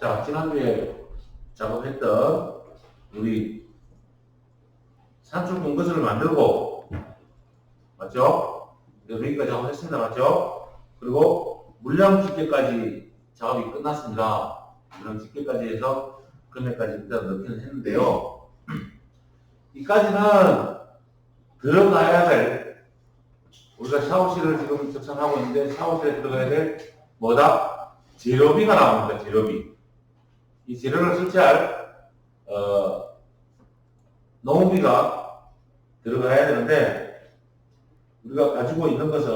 자, 지난주에 작업했던 우리 산출 분것을 만들고, 맞죠? 여기까지 작업했습니다. 맞죠? 그리고 물량 집계까지 작업이 끝났습니다. 물량 집계까지 해서 금액까지 일단 넣기는 했는데요. 이까지는 들어가야 될, 우리가 샤워실을 지금 접선하고 있는데 샤워실에 들어가야 될 뭐다? 재료비가 나옵니다. 재료비. 이 재료를 설치할 어, 농비가 들어가야 되는데 우리가 가지고 있는 것은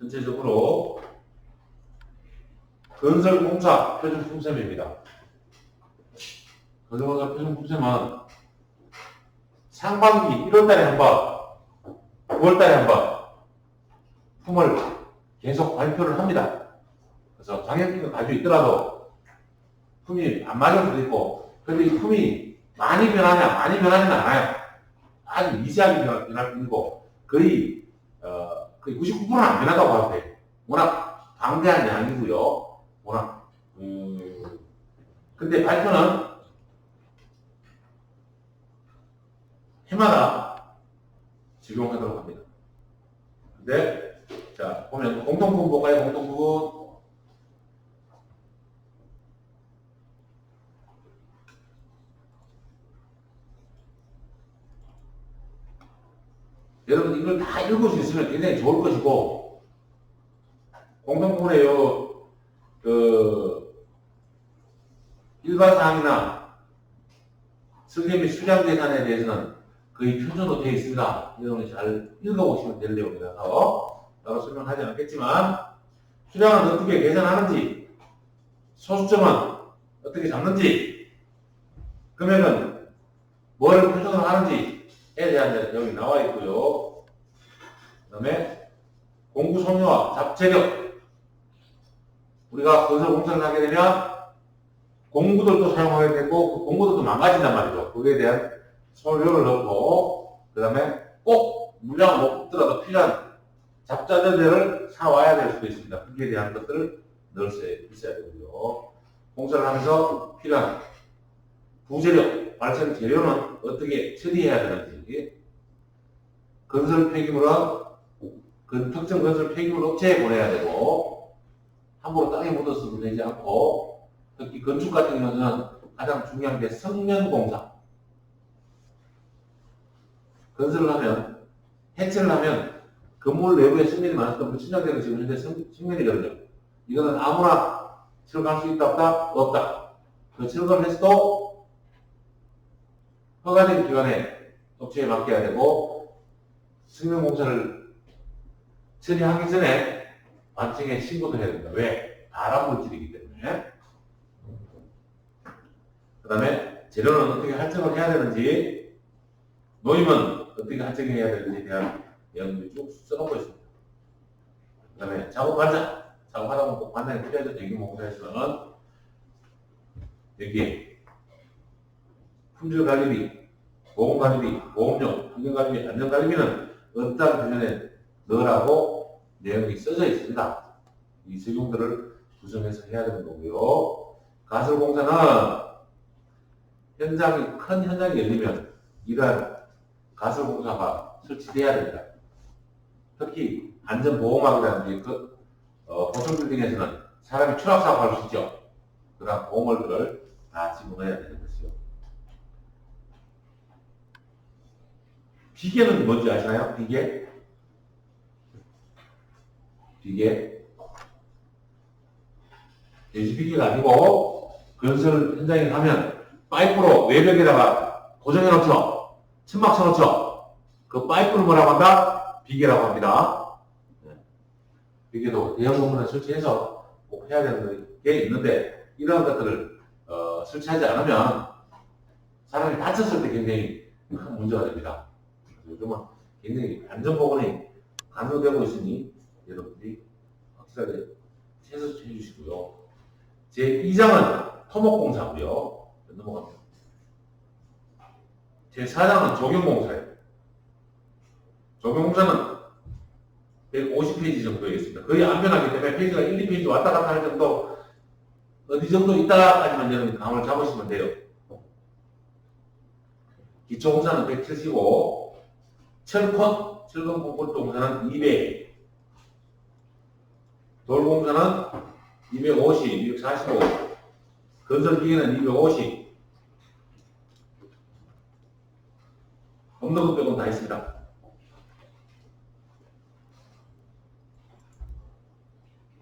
전체적으로 건설공사 표준 품셈입니다. 건설공사 표준 품셈은 상반기 1월달에 한 번, 9월달에 한 번 품을 계속 발표를 합니다. 그래서 장애품이 가지고 있더라도 품이 안 맞을 수도 있고, 근데 이 품이 많이 변하냐, 많이 변하지는 않아요. 아주 미세하게 변할 뿐이고, 거의, 어, 거의 99%는 안 변한다고 봐도 돼요. 워낙 방대한 양이고요. 워낙, 음, 근데 발표는 해마다 적용하도록 합니다. 근데, 자, 보면 공통부분 볼까요? 공통부분. 여러분 이걸 다 읽을 수 있으면 굉장히 좋을 것이고 공통부분에 요, 그, 일반사항이나 및 수량 계산에 대해서는 거의 표준으로 되어 있습니다. 여러분이 잘 읽어보시면 될 내용이라서 따로 설명하지 않겠지만 수량은 어떻게 계산하는지 소수점은 어떻게 잡는지 금액은 뭘 표준으로 하는지에 대한 데 여기 나와 있고요. 그 다음에 공구 소묘와 잡재력 우리가 건설 공사를 하게 되면 공구들도 사용하게 되고 그 공구들도 망가진단 말이죠. 그거에 대한 소료를 넣고 그 다음에 꼭 물량을 못 뽑더라도 필요한 잡자재들을 사와야 될 수도 있습니다. 거기에 대한 것들을 넣을 수 있어야 되고요. 공사를 하면서 필요한 부재료, 발생 재료는 어떻게 처리해야 되는지 건설 폐기물은 그 특정 건설 폐기물 업체에 보내야 되고 함부로 땅에 묻어서 보내지 않고 특히 건축 같은 경우는 가장 중요한 게 성면 공사 건설을 하면 해체를 하면 건물 내부에 승면이 많았던 그 침략되는 지금 현재 성- 측면이거든요. 이거는 아무나 철거할 수 있다 없다 없다. 그 철거를 했어도 허가된 기관에 업체에 맡겨야 되고 승면 공사를 처리하기 전에 관청에 신고도 해야 됩니다. 왜? 발암 물질이기 때문에. 그 다음에 재료는 어떻게 할증을 해야 되는지 노임은 어떻게 할증해야 되는지에 대한 내용들이 쭉 써놓고 있습니다. 그 다음에 작업 관장. 작업하다 보면 꼭 관장이 필요하죠. 대규모공사에서는 여기에 품질 관리비, 보험 관리비, 보험료, 환경 관리비, 안전 관리비는 어떠한 규정에 넣으라고 내용이 써져 있습니다. 이 적용들을 구성해서 해야 되는 거고요. 가설공사는 현장이, 큰 현장이 열리면 이러한 가설공사가 설치돼야 됩니다. 특히 안전보호막이라든지 그, 어, 고층빌딩에서는 사람이 추락사고 할수 있죠. 그런 보호막들을 다 집어넣어야 되는 것이요. 비계는 뭔지 아시나요? 비계? 비계? 돼지비계가 아니고 건설 현장에 가면 파이프로 외벽에다가 고정해 놓죠. 천막 쳐 놓죠. 그 파이프를 뭐라고 한다? 비계라고 합니다. 네. 비계도 대형 건물에 설치해서 꼭 해야 되는 게 있는데 이러한 것들을 어, 설치하지 않으면 사람이 다쳤을 때 굉장히 큰 문제가 됩니다. 요즘은 굉장히 안전 보건이 강조되고 있으니 여러분들이 확실하게 해서 해주시고요. 제 2장은 토목공사고요. 넘어갑니다. 제 4장은 적용공사예요. 적용공사는 150페이지 정도 있습니다. 거의 안 변하기 때문에 페이지가 1, 2페이지 왔다 갔다 할 정도 어디 정도 있다까지만 여러분 감을 잡으시면 돼요. 기초공사는 175, 철콘, 철근 콘크리트 공사는 200, 돌공사는 250, 245, 건설기계는 250, 없는 것 빼고는 다 있습니다.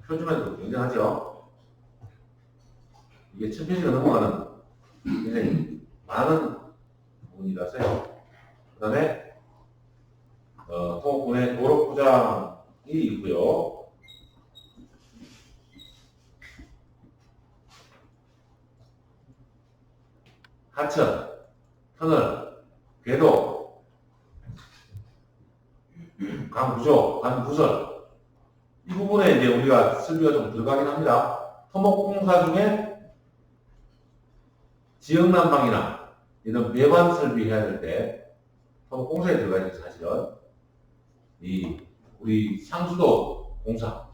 표준화도 굉장하죠. 이게 천 페이지가 넘어가는 굉장히 많은 부분이라서요. 그 다음에 어, 통합군의 도로 포장이 있고요. 하천, 터널, 궤도, 강 구조, 강 구설 이 부분에 이제 우리가 설비가 좀 들어가긴 합니다. 토목공사 중에 지역 난방이나 이런 배관 설비 해야 될 때 토목공사에 들어가 있는 사실은 이 우리 상수도 공사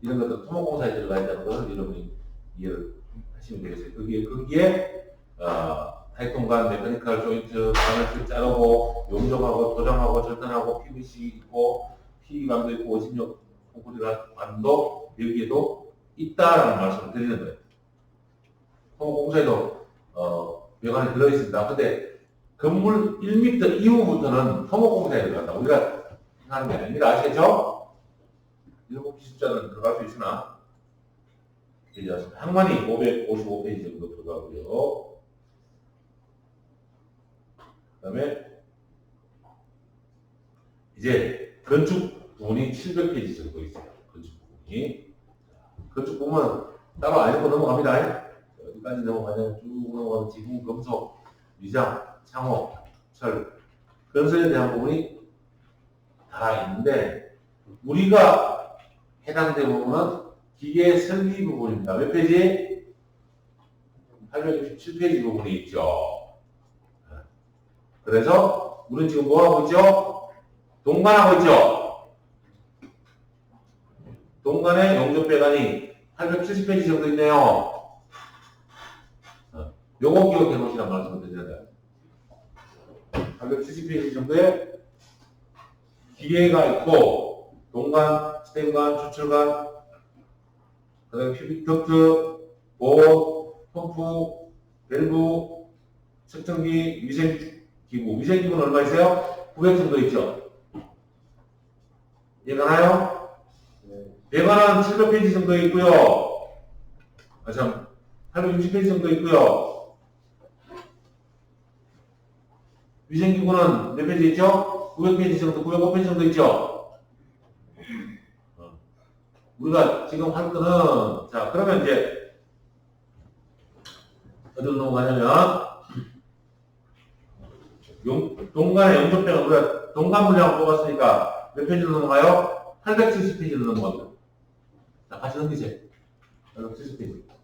이런 것들 토목공사에 들어가 있다는 것을 여러분이 이해를 하시면 되겠어요. 거기에 거기에 어, 타이통관, 메카니컬 조인트, 관을 자르고 용접하고 도장하고 절단하고 PVC 있고 PE관도 있고 56 콘크리트 관도 여기에도 있다라는 말씀을 드리는 거예요. 토목공사에도 어, 배관이 들어있습니다. 근데 건물 1m 이후부터는 토목공사에 들어간다. 우리가 하는 게 아닙니다. 아시겠죠? 일곱 기술자는 들어갈 수 있으나 이제 항만이 555페이지 정도 들어가고요. 그다음에 이제 건축 부분이 700페이지 정도 있어요. 건축 부분이 건축 부분은 따로 안 읽고 넘어갑니다. 어디까지 넘어가냐면 쭉 넘어가면 지붕, 금속, 위장, 창호, 철 건설에 대한 부분이 다 있는데 우리가 해당되는 부분은 기계 설비 부분입니다. 몇 페이지? 867페이지 부분이 있죠. 그래서 우리는 지금 뭐 하고 있죠? 동반하고 있죠? 동간의 용접배관이 870페이지 정도 있네요. 어, 요거 기억해 놓으시란 말씀을 드려야 870페이지 정도의 기계가 있고 동간, 스텐관, 추출관, 그 다음에 큐빅 덕트, 보, 펌프, 밸브, 측정기, 위생 기구. 위생기구는 얼마 있어요? 900 정도 있죠. 이해가나요? 배관은 700페이지 정도 있고요. 아, 참, 860페이지 정도 있고요. 위생기구는 몇 페이지 있죠? 900페이지 정도, 905페이지 정도 있죠? 어. 우리가 지금 할 거는, 자, 그러면 이제, 어디로 넘어가냐면, 용, 동간의 영접배가 우리가 동간 분량을 뽑았으니까 몇 페이지로 넘어가요? 870페이지로 넘어갑니다. 자, 같이 넘기세요. 870페이지.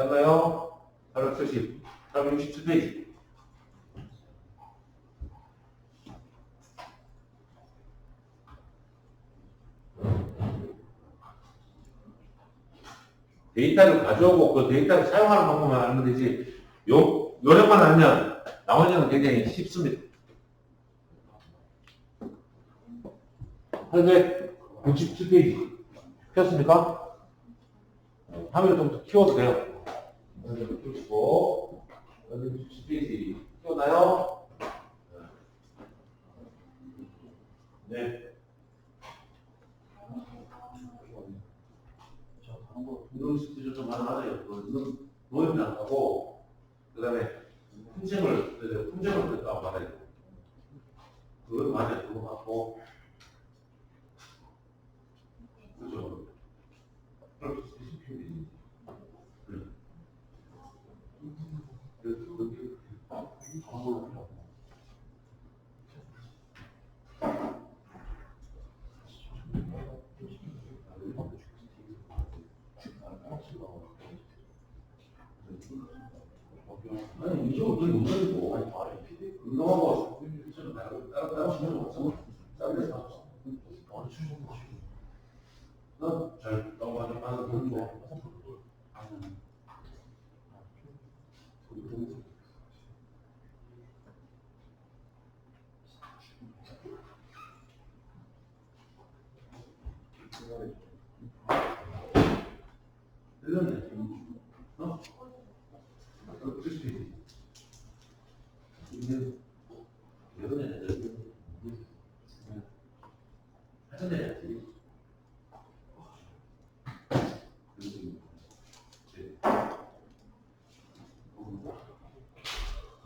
됐나요? 870, 867페이지. 데이터를 가져오고 그 데이터를 사용하는 방법만 알면 되지. 요, 요령만 알면 나머지는 굉장히 쉽습니다. 867페이지. 폈습니까? 화면을 좀 더 키워도 돼요. 여기 키우시고, 여기 10페이지 키워나요? 네. 저, 한번, 이런 스피드 좀 가능하세요. 그거는 노임이 안 가고, 그 다음에 품쟁을, 그 품쟁을 또 다운받아야 돼요. 그건 맞아요. 그거 맞고. 그죠. 그렇게 Нічого не було. Ну,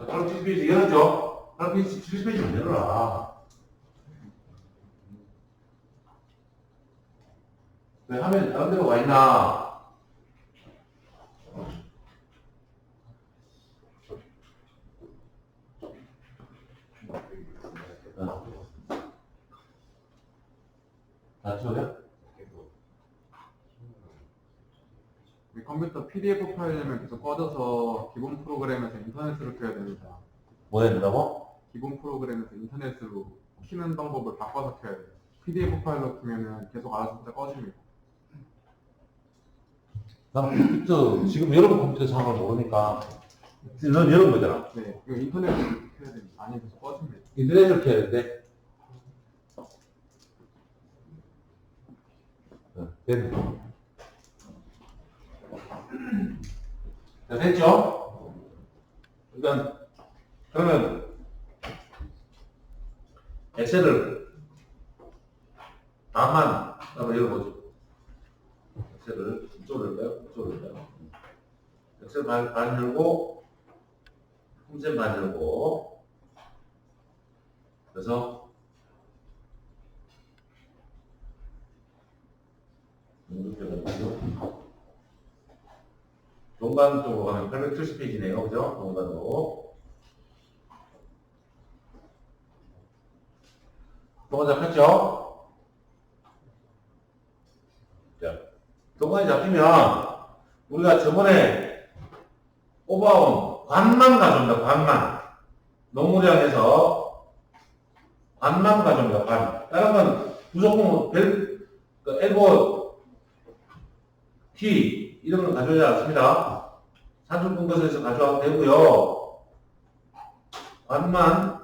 바로 70페이지 열었죠? 바로 70페이지 열어라. 왜 화면이 다른 데로 와 있나? 아, 저요? 이 컴퓨터 PDF 파일이면 계속 꺼져서 기본 프로그램에서 인터넷으로 켜야 됩니다. 뭐 된다고? 기본 프로그램에서 인터넷으로 키는 방법을 바꿔서 켜야 돼요. PDF 파일로 키면은 계속 알아서 혼자 꺼집니다. 나는 컴퓨터, 지금 여러분 컴퓨터 상황을 모르니까. 넌 여러분 거잖아. 네, 이거 인터넷으로 켜야 됩니다. 아니 계속 꺼집니다. 인터넷으로 켜야 되는데. 어, 됐네. 자, 됐죠? 일단, 그러면, 엑셀을 반만 한번 열어보죠. 엑셀을 이쪽으로 열까요? 이쪽으로 열까요? 엑셀 반, 반 열고, 홈셈 반 열고, 그래서 이렇게 해가지고 동간 쪽으로 가면 870페이지네요. 그죠? 동간으로. 동간 잡혔죠? 자, 동간이 잡히면 우리가 저번에 뽑아온 관만 가져온다, 관만. 노무량에서 관만 가져옵니다, 관. 다른 건 무조건 별, 그 엘보, T, 건 가져오지 않습니다. 산술분 것에서 가져와도 되고요. 관만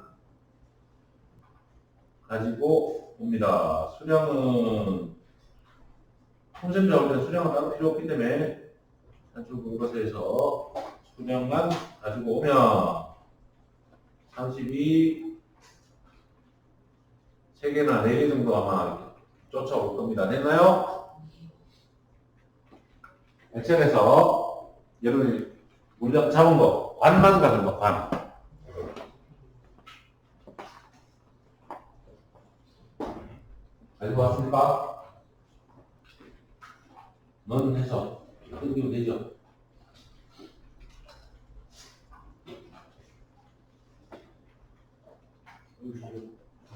가지고 옵니다. 수량은, 통셈 잡을 때는 수량은 따로 필요 없기 때문에 산술분 것에서 수량만 가지고 오면 32, 3개나 4개 정도 아마 쫓아올 겁니다. 됐나요? 엑셀에서 여러분이 문장 잡은 거, 관만 가진 거, 관. 가지고 왔습니까? 넌 해서 끊기면 되죠?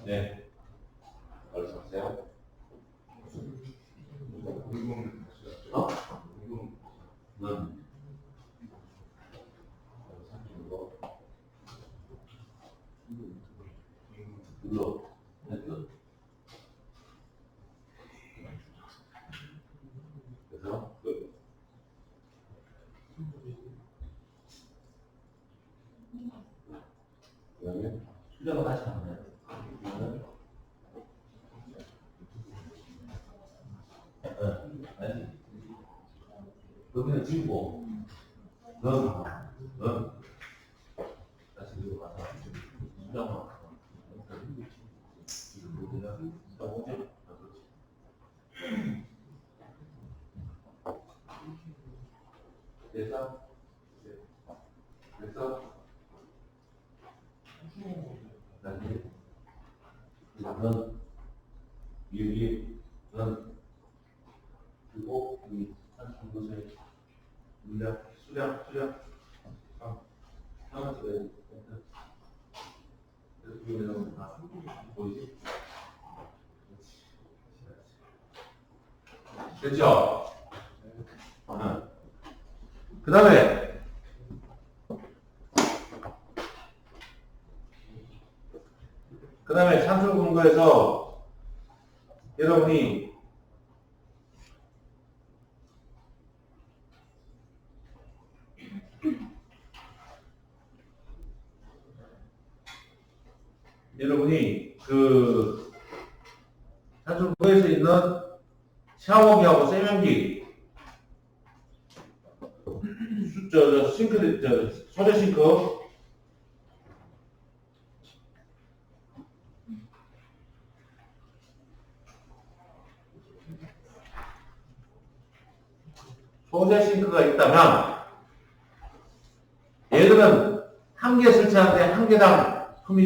네. 말씀하세요. 어? 넌. 눌러. 했어. 그래서 끝. 수정을 다시. 어, 아니. 그러면 지우고, 넌, 넌, 그 다음에 그 다음에 산소 공부에서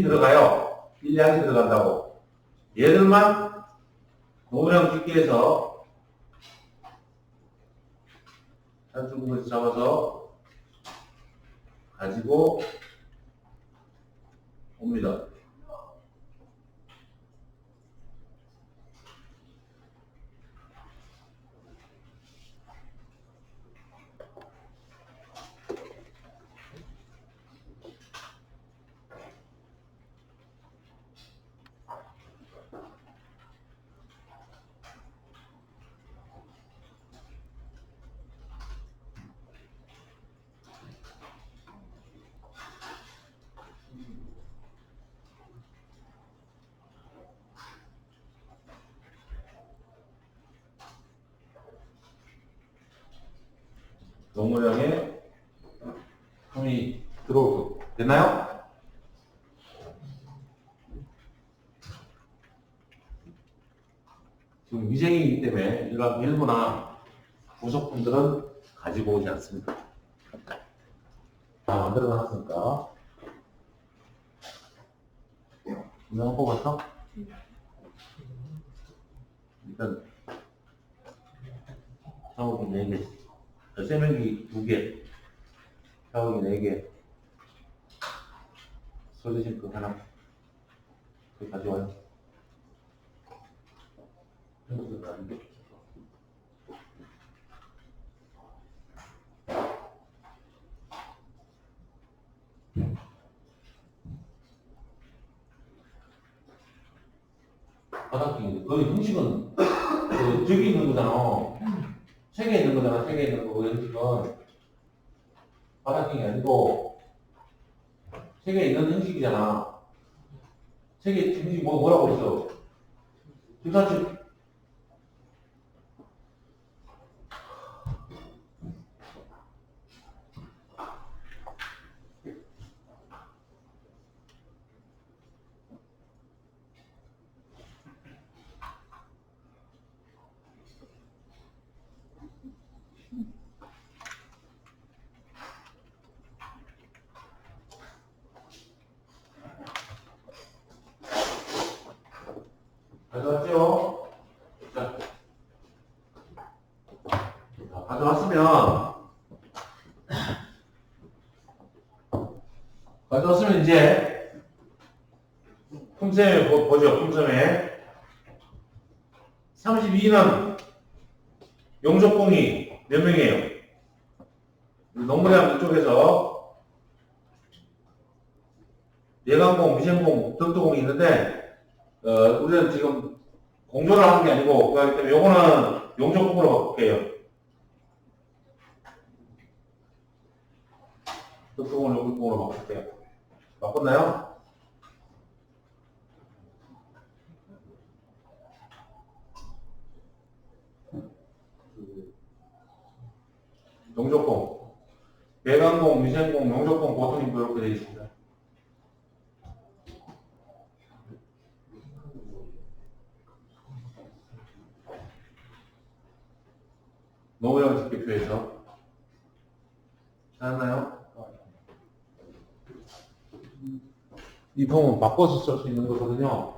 들어가요. 일량이 들어간다고. 얘들만 노무량 집게에서 산수금에서 잡아서 가지고 옵니다. 노무량에 품이 들어오고 됐나요? 지금 위생이기 때문에 일반 일부나 부속품들은 가지고 오지 않습니다. 다 만들어 놨으니까. 분명 뽑았어? 일단 4개, 저 세면기 2개, 샤워기 4개, 소재 싱크 하나, 그거 가져와요. 돼. 바닥이 그 형식은 그 저기 있는 거잖아. 책에 있는 거잖아. 책에 있는 거. 그 형식은 바닥이 아니고 책에 있는 형식이잖아. 책에 형식 뭐 뭐라고 있어? 주사집 가져왔죠? 자, 자, 가져왔으면 가져왔으면 이제 품셈에 보, 보죠. 품셈에 32는 용접공이 몇 명이에요? 농무량 이쪽에서 예강공, 미생공, 덕도공이 있는데 어, 우리는 지금 공조를 하는 게 아니고, 그렇기 때문에 요거는 용접국으로 바꿀게요. 덕동을 용접국으로 바꿀게요. 바꿨나요? 용접공. 배관공, 미생공, 용접공, 보통이 이렇게 되어 있습니다. 노무현 집계표에서 찾았나요? 이 폼은 바꿔서 쓸 수 있는 거거든요.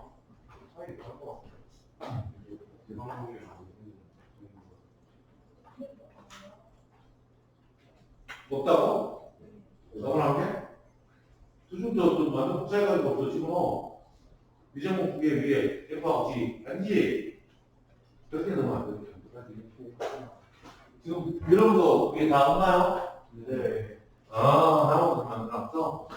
없다고? 너무나게? 수준도 좀 완전 복사해가지고 없어 지금 미정목 두개 위에 F하고 G 넣으면 안 돼. 지금 거 이게 다 없나요? 네. 아, 안 나왔어?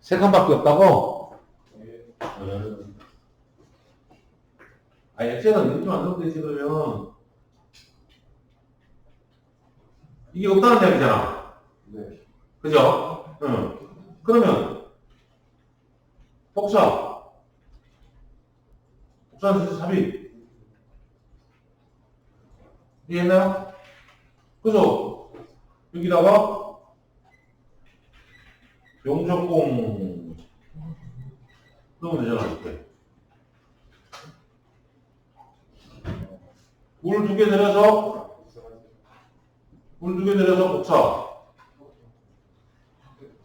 세 칸밖에 없다고? 음. 아, 엑셀은 이렇게 만들면 되지, 그러면. 이게 없다는 이야기잖아. 네. 그죠? 응. 그러면, 복사. 복사는 진짜 삽입. 이해했나요? 그죠? 여기다가, 용접공. 넣으면 되잖아, 이렇게. 물두개 내려서, 물 두 개 내려서 복사.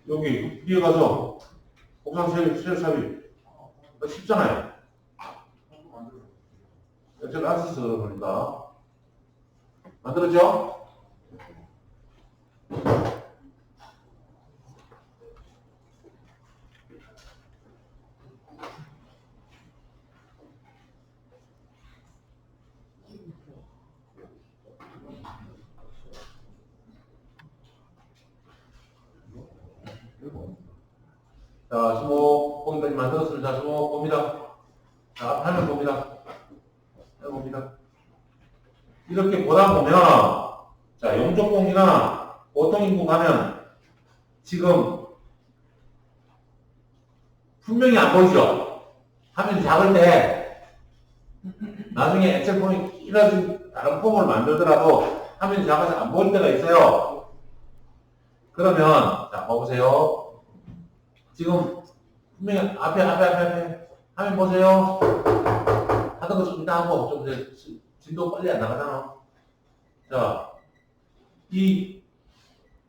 여기 위에 가서 옥상 셀, 셀 삽입 어, 쉽잖아요 엑셀 안 써서 그러니까 만들었죠? 자, 수목 거기까지 만들었습니다. 수목 봅니다. 자, 앞 화면 봅니다. 화면 봅니다. 이렇게 보다 보면, 자, 용접공이나 보통 인구 가면 지금 분명히 안 보이죠? 화면이 작을 때 나중에 엑셀 폼이 길어진 다른 폼을 만들더라도 화면이 작아서 안 보일 때가 있어요. 그러면, 자, 봐보세요. 지금 분명히 앞에 앞에 앞에 앞에 화면 보세요. 하던 거 좀 이따 하고 좀 이제 지- 진도 빨리 안 나가잖아. 자, 이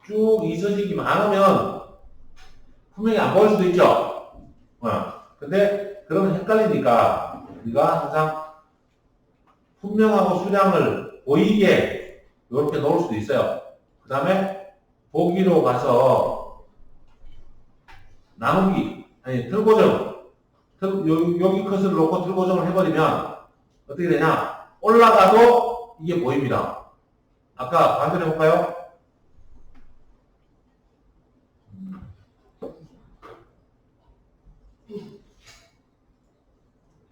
쭉 이서식이 많으면 분명히 안 보일 수도 있죠. 어. 근데 그러면 헷갈리니까 우리가 항상 분명하고 수량을 보이게 이렇게 놓을 수도 있어요. 그 다음에 보기로 가서 나누기, 아니, 틀고정. 틀, 여기, 여기 컷을 놓고 틀고정을 해버리면 어떻게 되냐? 올라가도 이게 보입니다. 아까 반대로 해볼까요?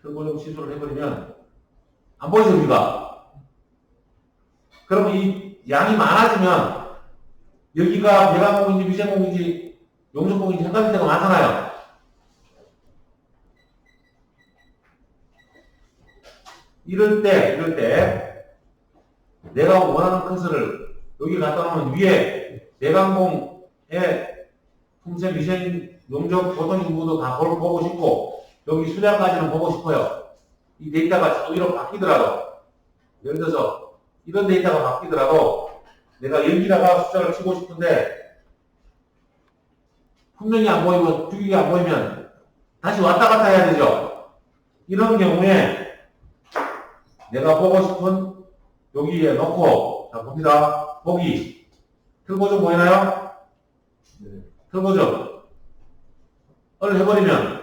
틀고정 시도를 해버리면 안 보이죠, 우리가? 그러면 이 양이 많아지면 여기가 배관공인지 미세 공인지 용접공인지 헷갈릴 때가 많잖아요. 이럴 때, 이럴 때, 내가 원하는 컷을 여기 갖다 놓으면 위에 내강공의 품새 미생 용접 보통 인구도 다 볼- 보고 싶고, 여기 수량까지는 보고 싶어요. 이 데이터가 저기로 바뀌더라도, 예를 들어서 이런 데이터가 바뀌더라도, 내가 여기다가 숫자를 치고 싶은데, 분명히 안 보이고 주기가안 보이면 다시 왔다 갔다 해야 되죠. 이런 경우에 내가 보고 싶은 여기에 넣고 자 봅니다. 보기 틀고정 보이나요? 네. 틀고정 을 해버리면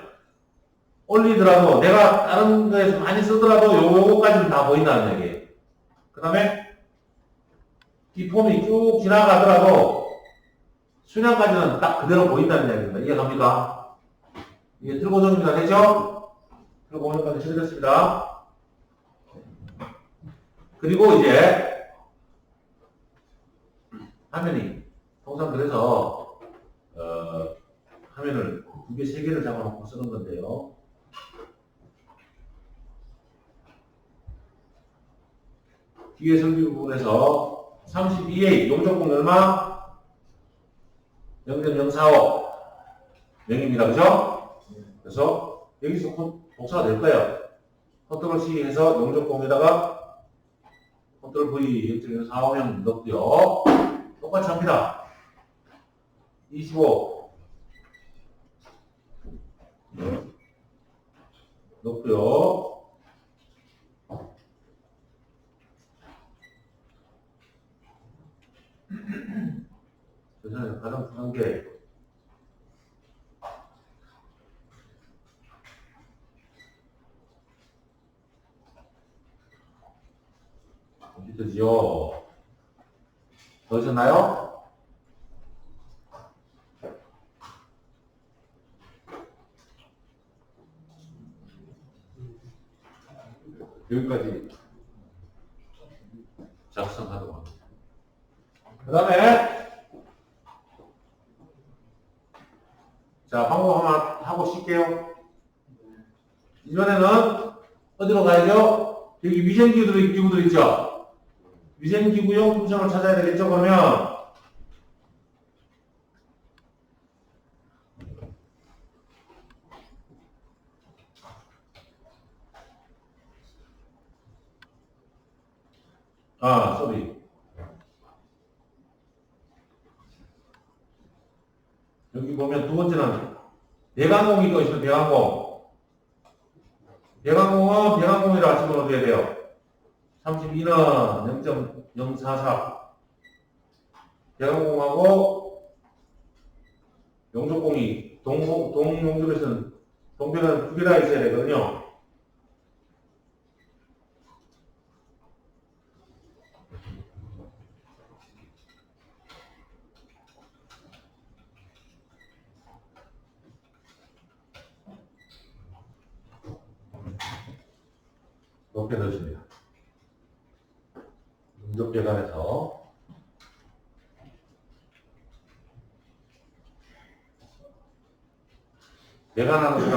올리더라도 내가 다른 거에서 많이 쓰더라도 요- 요거까지는 다 보인다는 얘기예요. 그 다음에 이 폼이 쭉 지나가더라도 수량까지는 딱 그대로 보인다는 이야기입니다. 이해 갑니까? 이게 틀고정입니다. 되죠? 틀고정까지 처리됐습니다. 그리고 이제 화면이 통상 그래서 어, 화면을 두 개, 세 개를 잡아놓고 쓰는 건데요. 뒤에 설비 부분에서 32A 용접공 얼마? 0.045 0입니다. 그죠? 그래서 여기서 콘- 복사가 될 거예요. 컨트롤 C 해서 용접공에다가 컨트롤 V 0.045명 넣고요. 똑같이 합니다. 25 넣고요. 저는 가장 불안 게 어디든지요. 넣으셨나요? 여기까지 작성하도록 합니다. 그 다음에 자 방법 하나 하고 쉴게요. 이번에는 어디로 가야죠? 여기 위생기구들 기구들 있죠? 위생기구용 품성을 찾아야 되겠죠? 그러면 아, 쏘리. 여기 보면 두 번째는 대강공. 대강공은 대강공이라 집어넣어야 돼요. 32는 0.044. 대강공하고 용접공이 동, 동 용접에서는 동배는 두 개 다 있어야 되거든요. 높게 넣으십니다. 용접 배관에서 배관하는 사